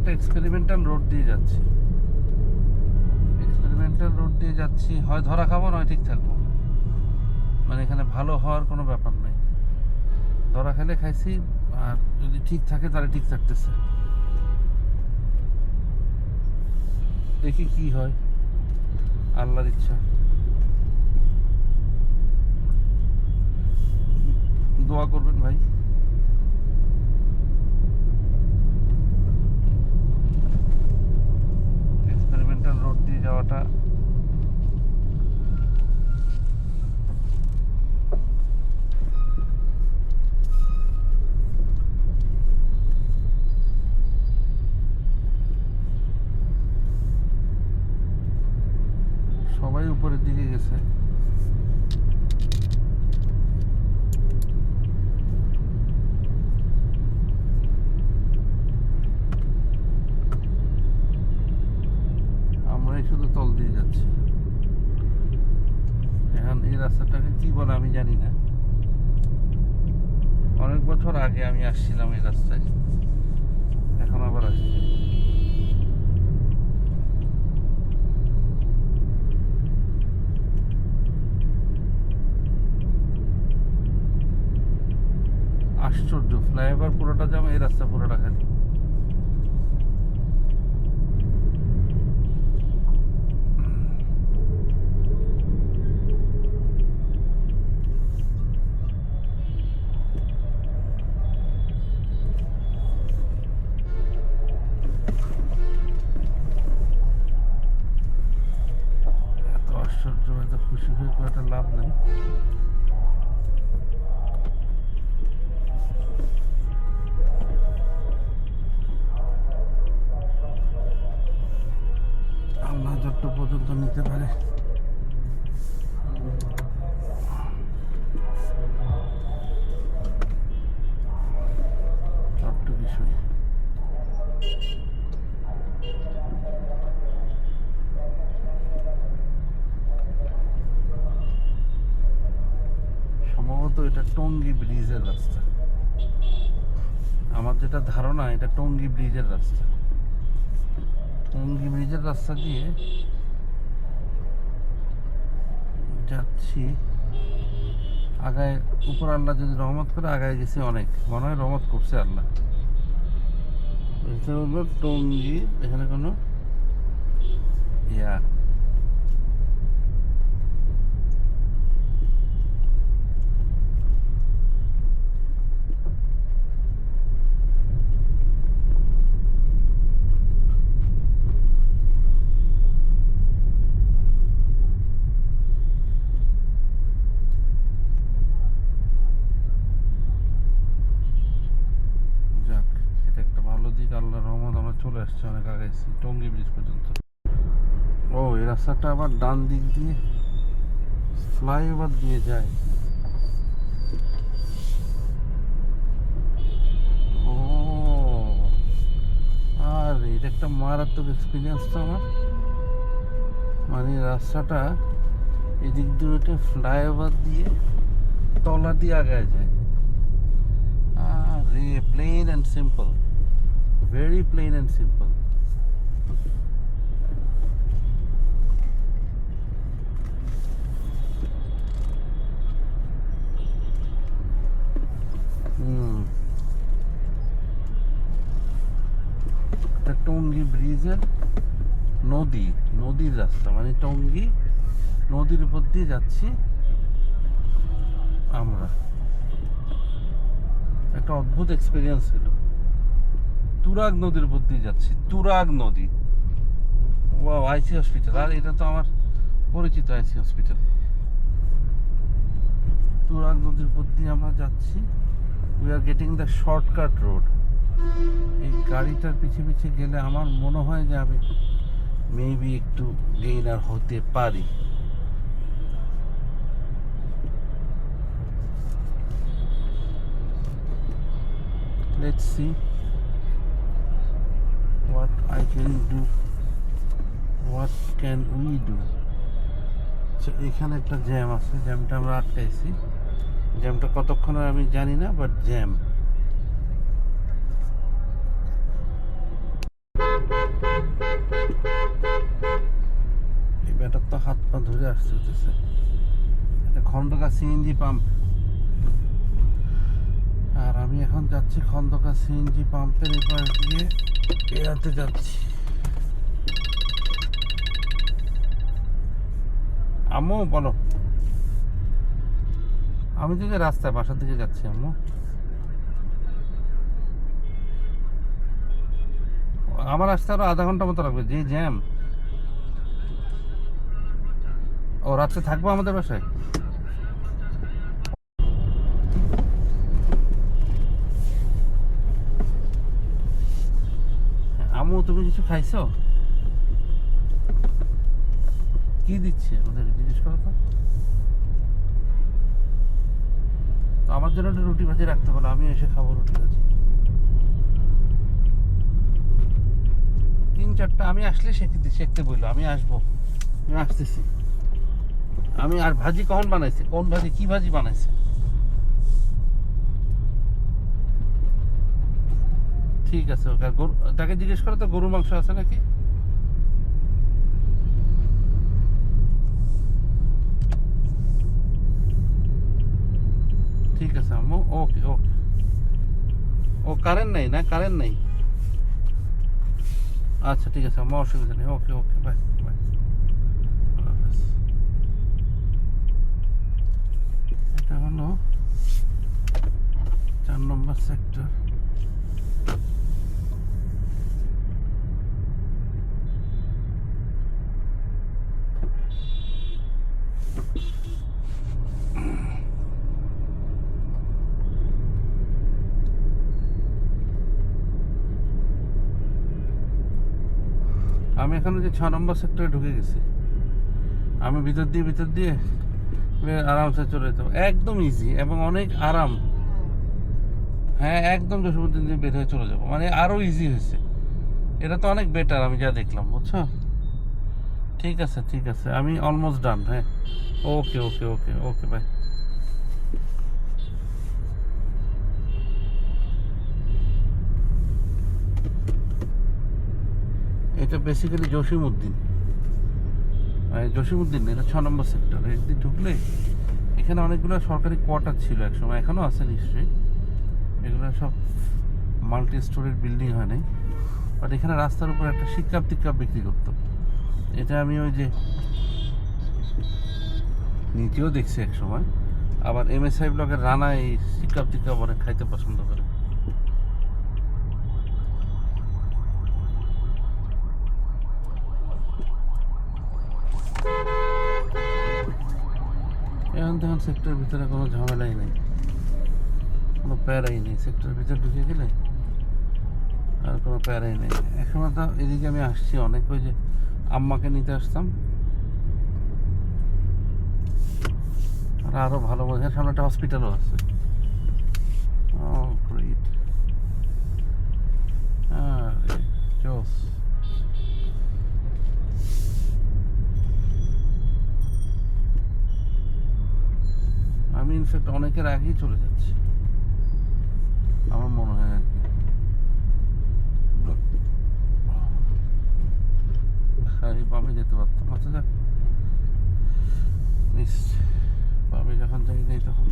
একটা experimental road দিয়ে যাচ্ছি। এক্সপেরিমেন্টাল রোড দিয়ে যাচ্ছি। হয় ধরা খাব, নয় ঠিক থাকব। মানে এখানে ভালো হওয়ার কোনো ব্যাপার নেই। ধরা খেলে খাইছি, আর যদি ঠিক থাকে তাহলে ঠিক থাকতেছে। দেখি কি হয়। আল্লাহর ইচ্ছা। দোয়া করবেন ভাই। এক্সপেরিমেন্টাল রোড দিয়ে যাওয়াটা। সবাই উপরের দিকে গেছে। শুধু তল দিয়ে যাচ্ছে। এখন এই রাস্তাটাকে কি বলে আমি জানি না। অনেক বছর আগে আমি আসছিলাম এই রাস্তায়। এখন আবার আসছি। আশ্চর্য, ফ্লাইওভার পুরোটা যাব এই রাস্তা পুরোটা খালি। টঙ্গী ব্রিজের রাস্তা। আমার যেটা ধারণা, এটা টঙ্গী ব্রিজের রাস্তা। টঙ্গী ব্রিজের রাস্তা দিয়ে যাচ্ছি। আগায়, উপর আল্লাহ যদি রহমত করে, আগায় গেছি অনেক। মনে হয় রহমত করছে আল্লাহ। হলো টঙ্গী, এখানে কোনো ইয়া যাক এটা একটা ভালো দিক আল্লাহ রহমত আমরা চলে আসছে অনেক আগাইছি টঙ্গি ব্রিজ পর্যন্ত। ও, এই রাস্তাটা আবার ডান দিক দিয়ে ফ্লাইওভার দিয়ে যায়। ও, আর, এটা একটা মারাত্মক এক্সপিরিয়েন্স তো আমার। মানে রাস্তাটা এদিক দিয়ে ফ্লাইওভার দিয়ে তলা দিয়ে আগায় যায়। really plain and simple. Very plain and simple. এটা টঙ্গী ব্রিজের নদী, নদীর রাস্তা মানে টঙ্গী নদীর উপর দিয়ে যাচ্ছি আমরা। একটা অদ্ভুত এক্সপিরিয়েন্স ছিল। তুরাগ নদীর উপর দিয়ে যাচ্ছি। তুরাগ নদী। ও আইসি হসপিটাল। আর এটা তো আমার পরিচিত আইসি হসপিটাল। তুরাগ নদীর উপর দিয়ে আমরা যাচ্ছি। We are getting the shortcut road এই গাড়িটার পিছে পিছে গেলে আমার মনে হয় যে আমি মেবি একটু গেইনার হতে পারি। Let's see. what I can do, what can we do? তো এখানে একটা জ্যাম আছে জ্যামটা আমরা আটকাইছি। জ্যামটা কতক্ষণ আমি জানি না বাট জ্যাম এই ব্যাটার তো হাত পা ধরে আসতে হতেছে এটা খন্দকা সিএনজি পাম্প। আর আমি এখন যাচ্ছি খন্দকার সিএনজি পাম্পের এপার দিয়ে এড়াতে যাচ্ছি। আম্মু, বলো। আমি তো যে রাস্তায় বাসার দিকে যাচ্ছি, আম্মু। আমার আসতে আরও আধা ঘণ্টা মতো লাগবে যে জ্যাম। ও, রাত্রে থাকব আমাদের বাসায়? তুমি কিছু খাইছো? কি দিচ্ছে ওদের জিজ্ঞেস করো তো। আমার জন্য একটা রুটি ভাজি রাখতে পারো আমি এসে খাব রুটি ভাজি। তিন চারটা, আমি আসলে শেখতে শেখতে বলল, আমি আসব, আমি আসতেছি। আমি আর ভাজি কখন বানাইছে? কোন ভাজি, কি ভাজি বানাইছে? ঠিক আছে, ওকে। তাকে জিজ্ঞেস করো তো গরু মাংস আছে নাকি? ঠিক আছে, আম্মু। ওকে ওকে। ও কারেন্ট নেই না? কারেন্ট নেই? আচ্ছা ঠিক আছে আমার অসুবিধা নেই। Okay okay, bye bye. এটা হলো চার নম্বর সেক্টর আমি এখন যে ছ নম্বর সেক্টরে ঢুকে গেছি। আমি ভিতর দিয়ে ভিতর দিয়ে আরামসে চলে যেতে পারব। একদম ইজি এবং অনেক আরাম। হ্যাঁ একদম জসীমুদ্দিন দিয়ে বের হয়ে চলে যাব। মানে আরও ইজি হয়েছে। এটা তো অনেক বেটার আমি যা দেখলাম, বুঝছ? ঠিক আছে ঠিক আছে। আমি অলমোস্ট ডান হ্যাঁ। Okay okay okay okay bye এটা বেসিক্যালি জসিমউদ্দিন। জসিমউদ্দিন, এটা ছ নম্বর সেক্টর এদিকে ঢুকলে এখানে অনেকগুলো সরকারি কোয়ার্টার ছিল একসময়, এখনও আছে নিশ্চয়ই। এগুলো সব মাল্টি স্টোরের বিল্ডিং হয় নাই। বাট এখানে রাস্তার উপর একটা শিক্ষাপ টিক্কাপ বিক্রি করতো। এটা আমি ওই যে নিজেও দেখছি এক সময় আবার এম এস আই ব্লকের রানা এই শিক্ষাপ টিক্কাপ অনেক খাইতে পছন্দ করে। এখন তখন সেক্টর ভিতরে কোনো ঝামেলাই নেই। কোনো প্যারাই নেই। সেক্টর ভিতরে ঢুকে গেলে আর কোনো প্যারাই নেই। এখন তো এদিকে আমি আসছি অনেক। ওই যে আম্মাকে নিতে আসতাম। আর আরও ভালো বোঝার সামনে একটা হসপিটালও আছে। ও গ্রেট ইনফ্যাক্ট অনেকের আগেই চলে যাচ্ছে। আমার মনে হয় আর কি। বামে যেতে পারতাম। আচ্ছা যাক। বামে যখন যাই নাই তখন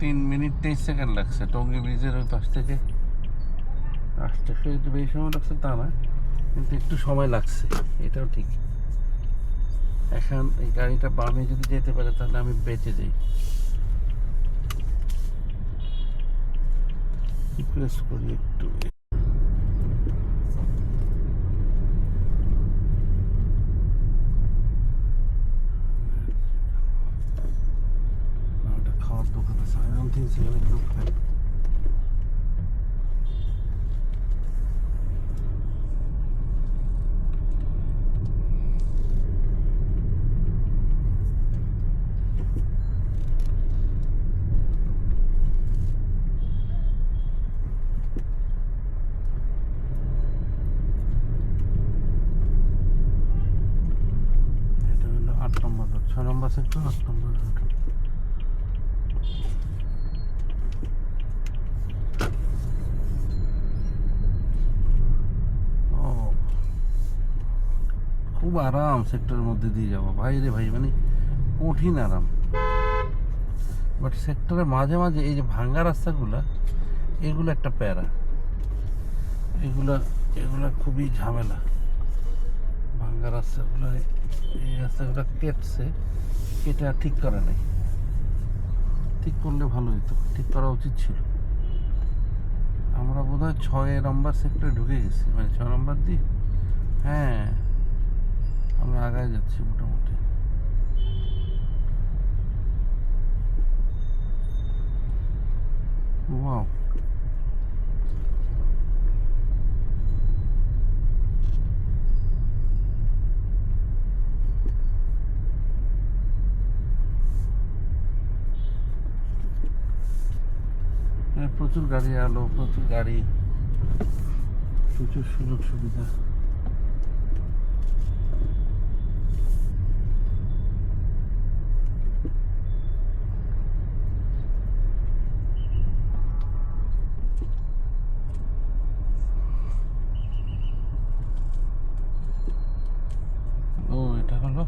তিন মিনিট তেইশ সেকেন্ড লাগছে। টঙ্গি ব্রিজের ওই পাশ থেকে আসতে সে একটু বেশি সময় লাগছে তা না, কিন্তু একটু সময় লাগছে, এটাও ঠিক। এখন এই গাড়িটা বামে যদি যেতে পারে, তাহলে আমি বেঁচে যাই। রিকোয়েস্ট করি একটু। খাওয়ার দোকান আছে। ডোন্ট সেখানে কেউ খায় আট নম্বর সেক্টর আট নম্বর খুব আরাম সেক্টরের মধ্যে দিয়ে যাব ভাই রে ভাই মানে কঠিন আরাম। বাট সেক্টরের মাঝে মাঝে এই যে ভাঙ্গা রাস্তাগুলো, এগুলো একটা প্যারা। এগুলা, এগুলো খুবই ঝামেলা। ভাঙ্গা রাস্তাগুলো এই রাস্তাগুলো কেটছে কেটে আর ঠিক করা নেই। ঠিক করলে ভালো হতো ঠিক করা উচিত ছিল। আমরা বোধহয় ছয় নম্বর সেক্টরে ঢুকে গেছি। মানে ছয় নম্বর দিক হ্যাঁ আমরা আগায় যাচ্ছি মোটামুটি। ওয়াও প্রচুর গাড়ি আলো প্রচুর গাড়ি প্রচুর সুযোগ সুবিধা। ও এটা হলো